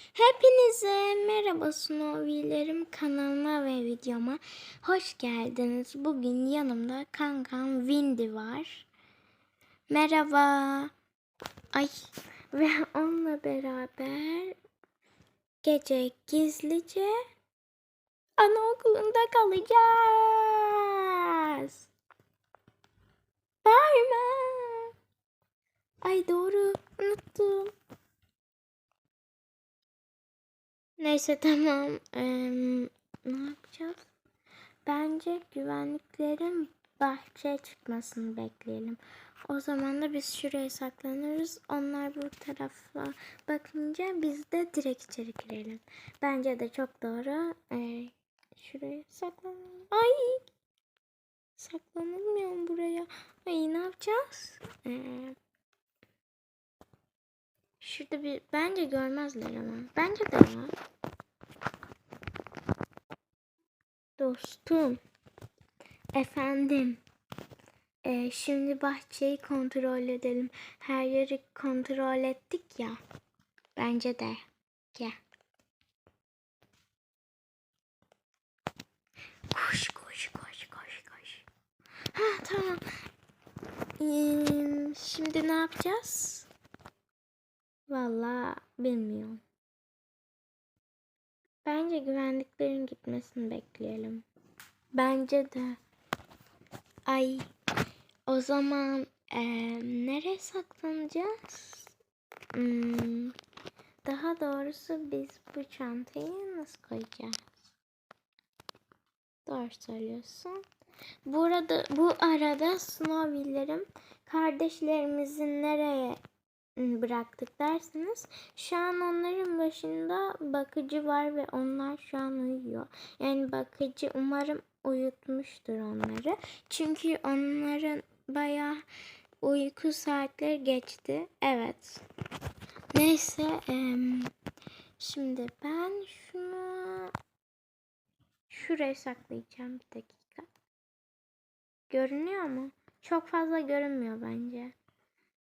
Hepinize merhaba Snowy'lerim kanalıma ve videoma hoş geldiniz. Bugün yanımda kankam Windy var. Merhaba. Ay ve onunla beraber gece gizlice anaokulunda kalacağız. Bağırma. Ay doğru unuttum. Neyse tamam. Eee, ne yapacağız? Bence güvenliklerin bahçeye çıkmasını bekleyelim. O zaman da biz şuraya saklanırız. Onlar bu tarafa bakınca biz de direkt içeri girelim. Bence de çok doğru. Eee, şuraya saklanalım. Ay! Saklanılmıyor buraya? Ay ne yapacağız? Eee, şurada bir... Bence görmezler ama. Bence de ya. Dostum. Efendim. Ee, şimdi bahçeyi kontrol edelim. Her yeri kontrol ettik ya. Bence de. Gel. Koş koş koş koş koş. Ha tamam. Ee, şimdi ne yapacağız? Vallahi bilmiyorum. Bence güvenliklerin gitmesini bekleyelim. Bence de. Ay. O zaman eee, nereye saklanacağız? Hmm, daha doğrusu biz bu çantayı nasıl koyacağız? Doğru söylüyorsun. Burada bu arada Snowville'lerim kardeşlerimizin nereye bıraktık derseniz şu an onların başında bakıcı var ve onlar şu an uyuyor. Yani bakıcı umarım uyutmuştur onları. Çünkü onların bayağı uyku saatleri geçti. Evet. Neyse şimdi ben şunu şuraya saklayacağım bir dakika. Görünüyor mu? Çok fazla görünmüyor bence.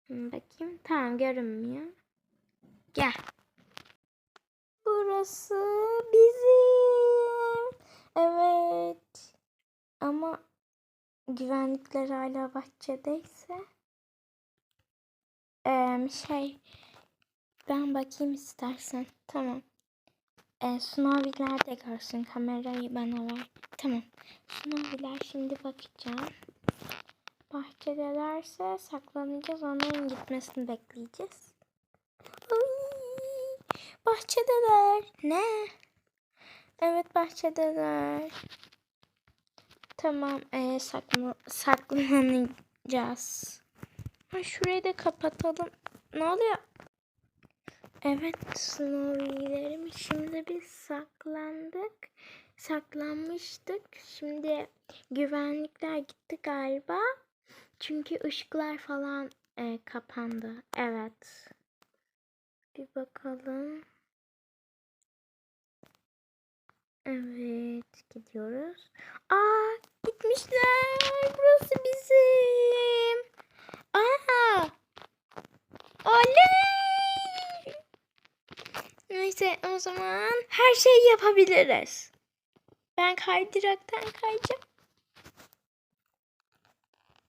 Bakayım. Tamam görünmüyor. Gel. Burası bizim. Evet. Ama güvenlikler hala bahçedeyse. Eee şey ben bakayım istersen. Tamam. E, Snowy'ler de görsün. Kamerayı bana ver. Tamam. Snowy'ler şimdi bakacağım. Bahçedelerse saklanacağız. Onların gitmesini bekleyeceğiz. Bahçedeler. Ne? Evet bahçedeler. Tamam. E, sakla, saklanacağız. Ha, şurayı da kapatalım. Ne oluyor? Evet Snowy'lerim şimdi biz saklandık. Saklanmıştık. Şimdi güvenlikler gitti galiba. Çünkü ışıklar falan e, kapandı. Evet. Bir bakalım. Evet gidiyoruz. Aa gitmişler. Burası bizim. Aa. Oley. Neyse o zaman her şeyi yapabiliriz. Ben kaydıraktan kayacağım.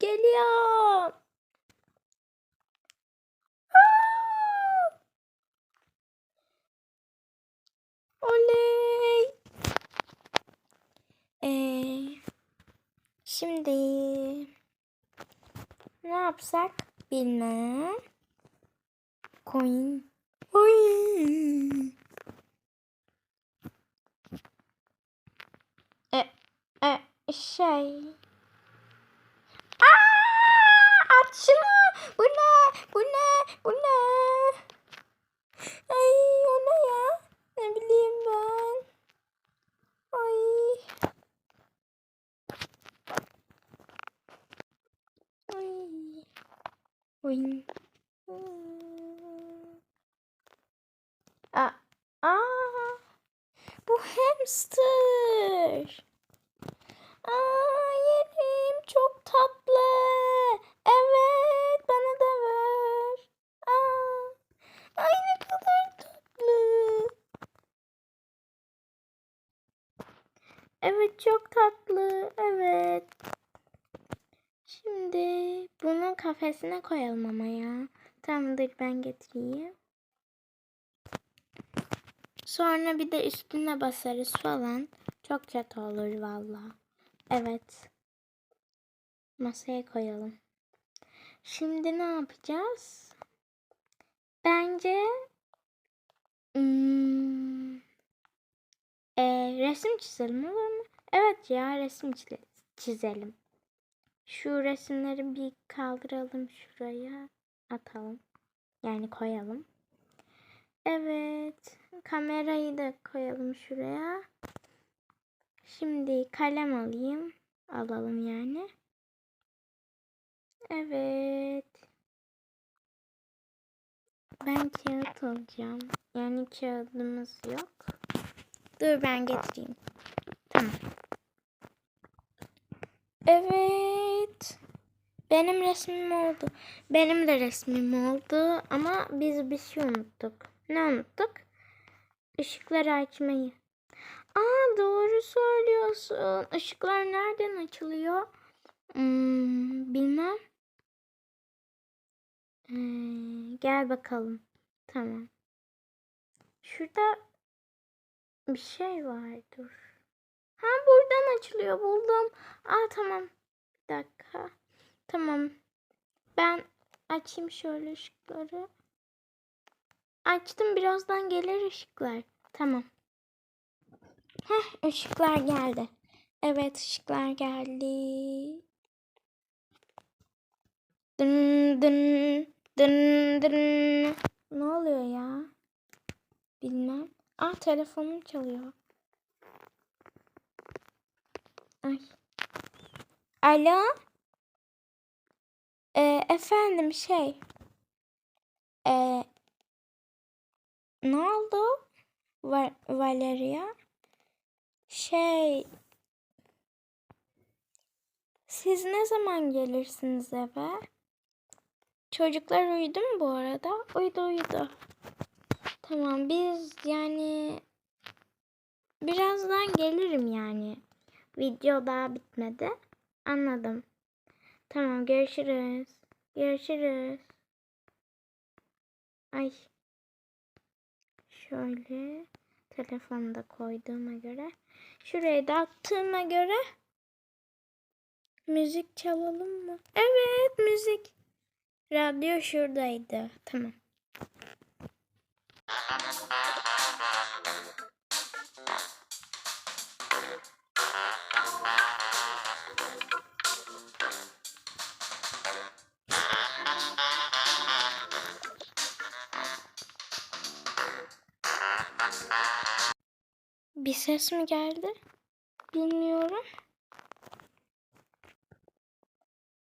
Geliyorum. Oley. Ee, şimdi ne yapsak bilmem. Coin. Oy. E, e, şey. Aa, at. Bu ne? Bu ne? Bu ne? Ay o ne ya? Ne bileyim ben. Ay. Ay. Oy. Hmm. Aa, aa, bu hamster. Aa, yerim çok tatlı. Evet, bana da ver. Aa, ay ne kadar tatlı. Evet çok tatlı. Evet. Şimdi bunu kafesine koyalım ama ya. Tamamdır ben getireyim. Sonra bir de üstüne basarız falan. Çok kötü olur valla. Evet. Masaya koyalım. Şimdi ne yapacağız? Bence hmm, e, resim çizelim olur mu? Evet ya resim çize- çizelim. Şu resimleri bir kaldıralım şuraya atalım. Yani koyalım. Evet. Kamerayı da koyalım şuraya. Şimdi kalem alayım. Alalım yani. Evet. Ben kağıt alacağım. Yani kağıdımız yok. Dur ben getireyim. Tamam. Evet. Benim resmim oldu. Benim de resmim oldu ama biz bir şey unuttuk. Ne unuttuk? Işıkları açmayı. Aa doğru söylüyorsun. Işıklar nereden açılıyor? Hmm, bilmem. Ee, gel bakalım. Tamam. Şurada bir şey var. Dur. Ha buradan açılıyor. Buldum. Aa tamam. Bir dakika. Tamam. Ben açayım şöyle ışıkları. Açtım. Birazdan gelir ışıklar. Tamam. Heh ışıklar geldi. Evet ışıklar geldi. Dın dın dın dın. Ne oluyor ya? Bilmem. Ah telefonum çalıyor. Ay. Alo? Ee, efendim şey. Ee, ne oldu? Va Valeria? Şey. Siz ne zaman gelirsiniz eve? Çocuklar uyudu mu bu arada? Uyudu uyudu. Tamam biz yani birazdan gelirim yani. Video daha bitmedi. Anladım. Tamam görüşürüz. Görüşürüz. Ay. Şöyle telefonu da koyduğuma göre. Şuraya da attığıma göre müzik çalalım mı? Evet müzik. Radyo şuradaydı. Tamam. Bir ses mi geldi? Bilmiyorum.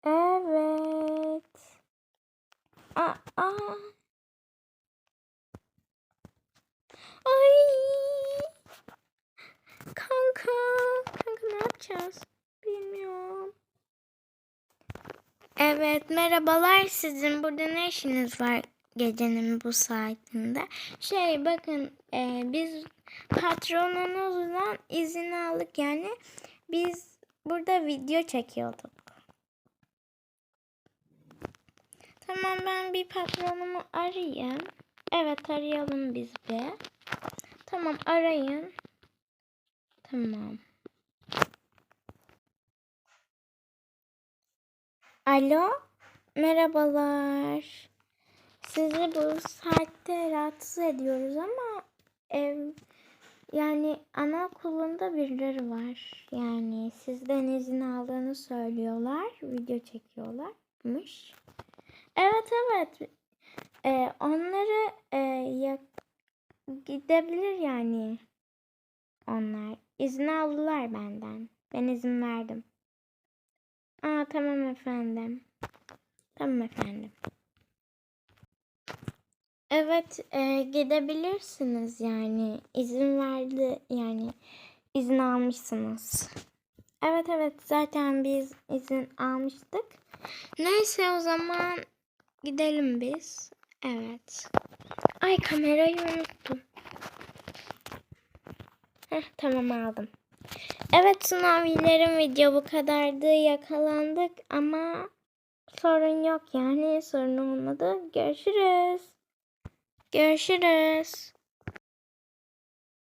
Evet. Aa. Ay. Kanka. Kanka ne yapacağız? Bilmiyorum. Evet merhabalar sizin burada ne işiniz var gecenin bu saatinde? Şey bakın e, biz patronunuzdan izin aldık yani biz burada video çekiyorduk. Tamam ben bir patronumu arayayım. Evet arayalım biz bir. Tamam arayın. Tamam. Alo. Merhabalar. Sizi bu saatte rahatsız ediyoruz ama ev yani anaokulunda birileri var. Yani sizden izin aldığını söylüyorlar. Video çekiyorlarmış. Evet evet. Ee, onları e, ya, gidebilir yani. Onlar. İzin aldılar benden. Ben izin verdim. Aa tamam efendim. Tamam efendim. Evet e, gidebilirsiniz yani. İzin verdi yani. izin almışsınız. Evet evet zaten biz izin almıştık. Neyse o zaman gidelim biz. Evet. Ay kamerayı unuttum. Heh, tamam aldım. Evet sınavlerim video bu kadardı. Yakalandık ama sorun yok yani sorun olmadı. Görüşürüz. Görüşürüz.